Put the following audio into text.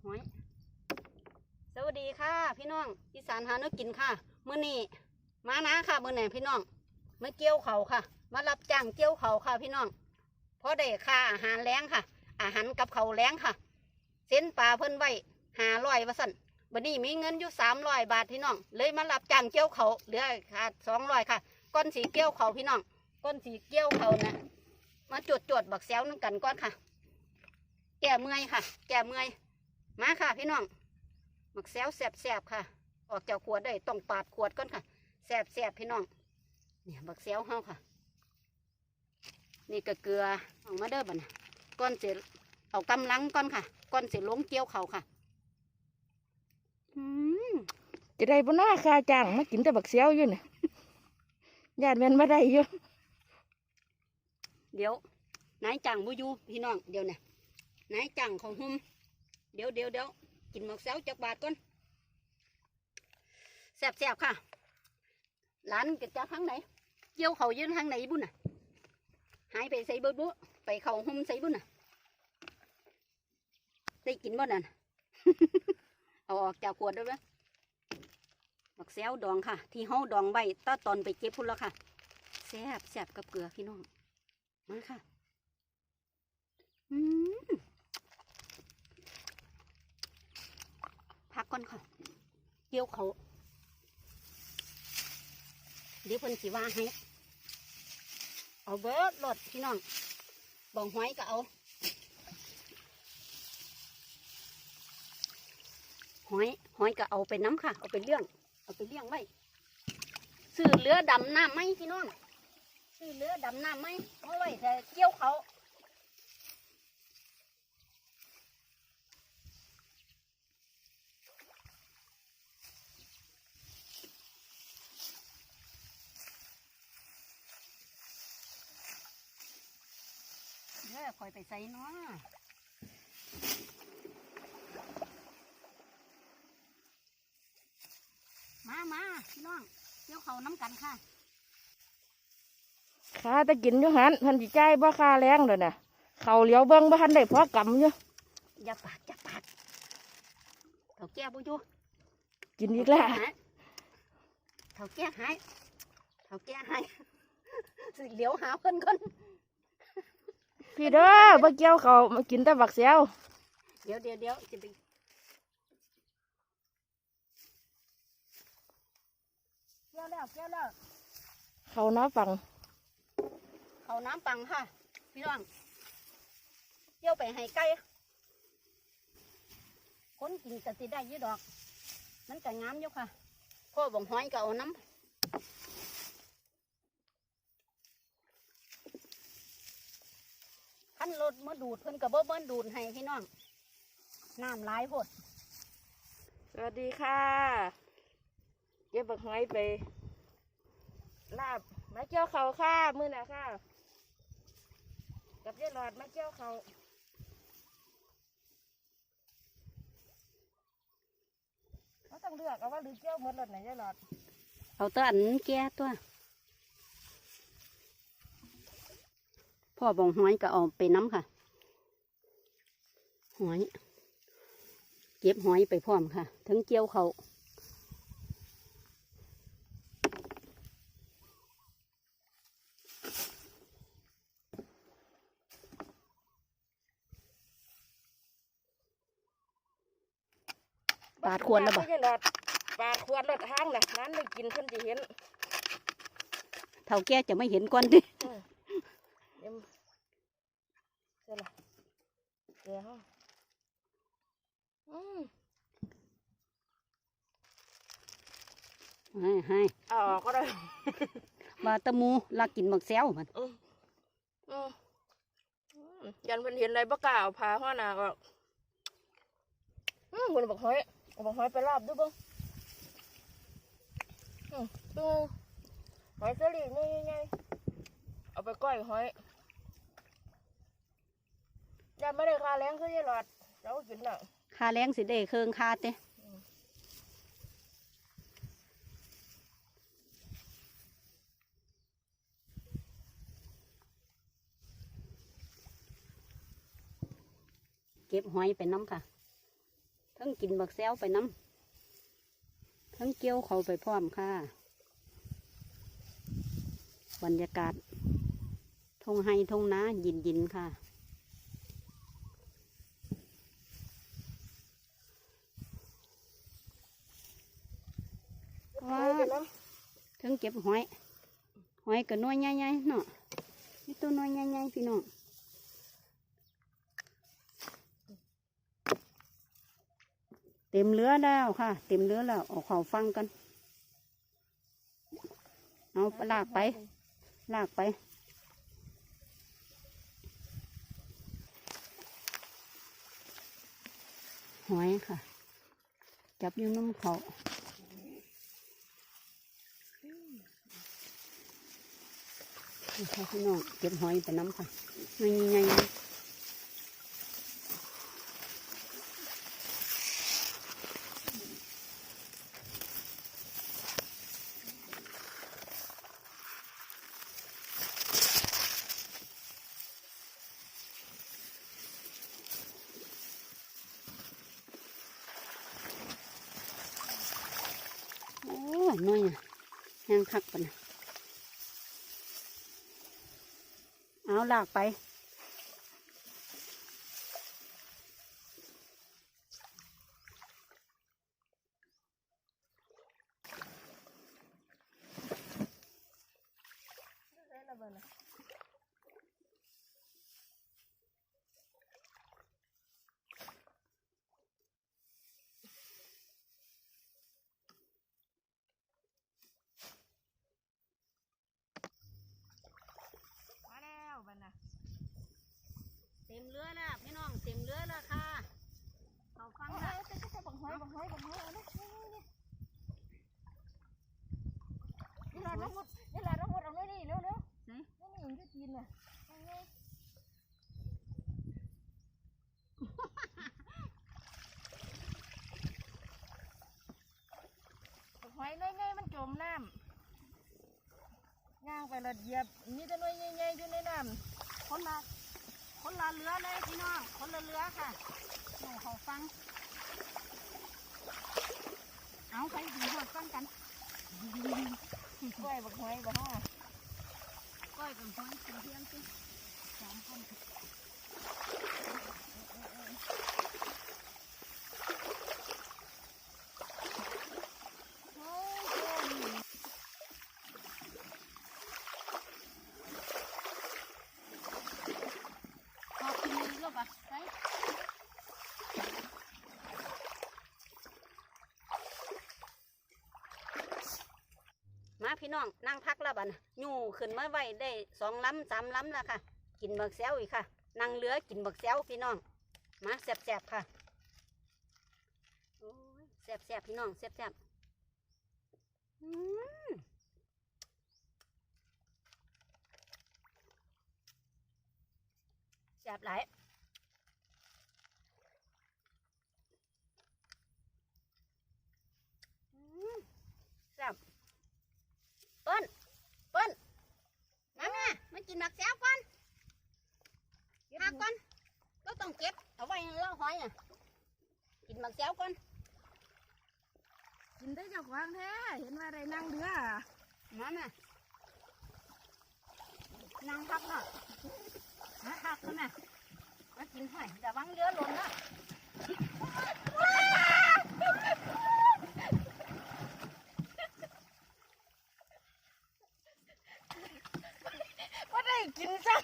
หอย สวัสดีค่ะ พี่น้องอีสานหาเนื้อกินค่ะมื้อนี้มานะค่ะมื้อไหนพี่น้องมาเกี่ยวเขาค่ะ มารับจ้างเกี่ยวเขาค่ะ พี่น้องเพราะได้ค่าอาหารแรงค่ะ อาหารกับเขาแรงค่ะ เส้นปลาเพิ่นไว้หาร้อยว่าสั่นบัดนี้มีเงินอยู่สามร้อยบาทพี่น้อง เลยมารับจ้างเกี่ยวเขาเหลือขาดสองร้อยค่ะ ก้อนสีเกี่ยวเขาพี่น้อง ก้อนสีเกี่ยวเขานะมาจดจดบักแซวนึงกันก้อนค่ะ แก่เมื่อยค่ะ แก่เมื่อย มาค่ะพี่น้องบักแซวแสบๆค่ะ ออกจากขวดได้ต้องปาดขวดก่อนค่ะแสบๆพี่น้องเนี่ยบักแซวเฮาค่ะ นี่ก็เกลือออกมาเด้อบัดนะก้อนเสียเอากำลังก่อนค่ะก้อนเสียลงเกี่ยวเขาค่ะอืมจะได้บ่น่าค่าจ้างมากินแต่บักเสียวอยู่น่ะญาติแม่นมาได้อยู่เดี๋ยวนายจังบุยูพี่น้องเดี๋ยวเนี่ยนายจังของหุ่ม เดี๋ยวเดี๋ยวเดี๋ยวกินหมกแซวจากบาทก่อนแสบๆค่ะร้านก็จะทางไหนเกี่ยวเขายืนทางไหนบุญน่ะ หายไปใส่เบิดบุไปเขาหุ่มใส่บุญน่ะได้กินบ่นั่นเอาออกจากขวดด้วยไหมบักแซวดองค่ะ ที่เฮาดองไว้ตาตอนไปเก็บพุ่นแล้วค่ะแซ่บแซ่บกับเกลือพี่น้องมาค่ะ อืมพั ก่อนค่ะเกี่ยวเขา เดี๋ยวเพิ่นสิว่าให้ เอาเบิดรถพี่น้องบองหอยก็เอาหอยหอยก็เอาไปน้ำค่ะ เอาไปเลี้ยง เอาไปเลี้ยงไว้ซื้อเรือดำน้ำไหมพี่น้องซื้อเรือดำน้ำไหมเอาไว้แต่เกี่ยวเขา อคอยไปใส่เนาะมามาพี่น้องเกี่ยวเขาน้ำกันค่ะค่าแต่กินอยู่หันเพิ่นสิจ่ายบ่ค่าแรงเด้อน่ะเขาเหลียวเบิ่งบ่ทันได้พอกำอยู่อย่าปากอย่าปากเขาแก้บุยูกินอีกแล้วเขาแก้หายเขาแก้หายสิเหลียวหาเพิ่นก่อน พี่เด้อบ่เกี่ยวเขาวมากินแต่บักเสียวเดี๋ยวเดี๋ยวเดี๋ยวจะไปเกี่ยวแล้วเกี่ยวแล้วเขาน้าฟังเขาน้ำปังค่ะพี่น้องเกี่ยวไปให้ไก่คนกินก็สิได้อยี่ดอก มันก็งามอยู่ค่ะพ่อบ่งห้อยก็เอาน้ำ ขั้นรถมาดูดเพิ่นก็บ่เบิ้นดูดให้พี่น้องน้ำหลายโพดสวัสดีค่ะเก็บบักหอยไป ลาบมาเกี่ยวเขาวค่ะมื้อน่ะค่ะ กับยายหลอดมาเกี่ยวเขาวเขาต้องเลือกเอาว่าหรือเกี่ยวหมดรถไหนยายหลอด เอาแตัวอันแก่ตัว พ่อบอกหอยก็เอาไปน้ำค่ะหอย เก็บหอยไปพร้อมค่ะ ทั้งเกี่ยวเขาปาดควรแล้วบ่ไม่ใช่หลอดปาดควรรถห้างน่ะนั้นได้กินเพิ่นจะเห็น เท่าแก่จะไม่เห็นก่อนดิ เอ็มเสร็จละเดี๋ยวห้องอืมให้ให้เอาออกก็ได้บาตะมูลักกินหมักแซวมันอืมอืมอืมยันเพิ่นเห็นอะไรบ่กล้าเอาพาหัวหน้าออกอืมมันบอกหอยเอาบอกหอยไปลาบดูเบ้างอืมดูหอยสลิดนี่ไง เอาไปก้อยหอยยันไม่ได้คาแรงคือยายหลอดเราก็กินแล้วคาแรงสิได้เคืองคาเต้เก็บหอยไปน้ำค่ะ ทั้งกินบักแซวไปน้ำทั้งเกี่ยวเขาไปพร้อมค่ะ บรรยากาศ ทงไฮทงนายินยินๆค่ะ ว้าวถึงเก็บหอย หอยกับน้อยใหญ่ๆเนาะนี่ตัวน้อยใหญ่ๆพี่น้องเต็มเรือแล้วค่ะ เต็มเรือแล้วเอาเขาฟังกัน เอาลากไป ลากไป อยค่ะ จับอยู่น้ำเขานี่ค่ะพี่น้องเก็บหอยไปน้ำค่ะไม่มีไงโอ้ย น้อยอะแห้งคักปะนะเอาลากไป มาแล้วบันนะ เต็ มเรือแล้วพี่น้องเต็มเรือแล้วค่ะเขาฟังเอาละเอาเอาเอาบังหอยบังหอยบังหอยเอาเลยนี่แหละทั้งหมดนี่แหละทั้งหมดเอาเลยนี่เร็วเร็วไหน นี่นี่อยู่ที่จีนน่ะเอาเลยบักหอยน้อยๆมันจมน้ำย่างไปและเหยียบมีแต่น้อยใหญ่ๆอยู่ในน้ำคนละ คนละเรือเลยพี่น้อง คนละเรือค่ะน้องเขาฟัง เอาไปถึงหอดฟังกันกล้วยบักหอยบักฮะก้อยกับหอยเป็นเพียงสิสามคน โอ้ย พอกินมือแล้วปะไปมา พี่น้องนั่งพักแล้วบัดนะยู่ขึ้นมาไว้ได้สองล้ำสามล้ำแล้วค่ะ กินบักแซวอีกค่ะนั่งเรือกินบักแซวพี่น้อง มาแซ่บๆค่ะโอ้ยแซบๆพี่น้องแซบๆอืมแซบหลายอืมแซ่บเปิ้นเปิ้นมาแม่มากินบักแซวก่อนหาก่อนเราต้องเก็บ เอาไว้ให้เราหอยอะ กินบักแซวก่อน กินได้เจ้าของแท้ เห็นว่าอะไรนั่งเรือมาแม่นั่งพักหน่อยมาพักกันแม่มากินหอยระวังเรือหล่นนะว่าได้กินซะ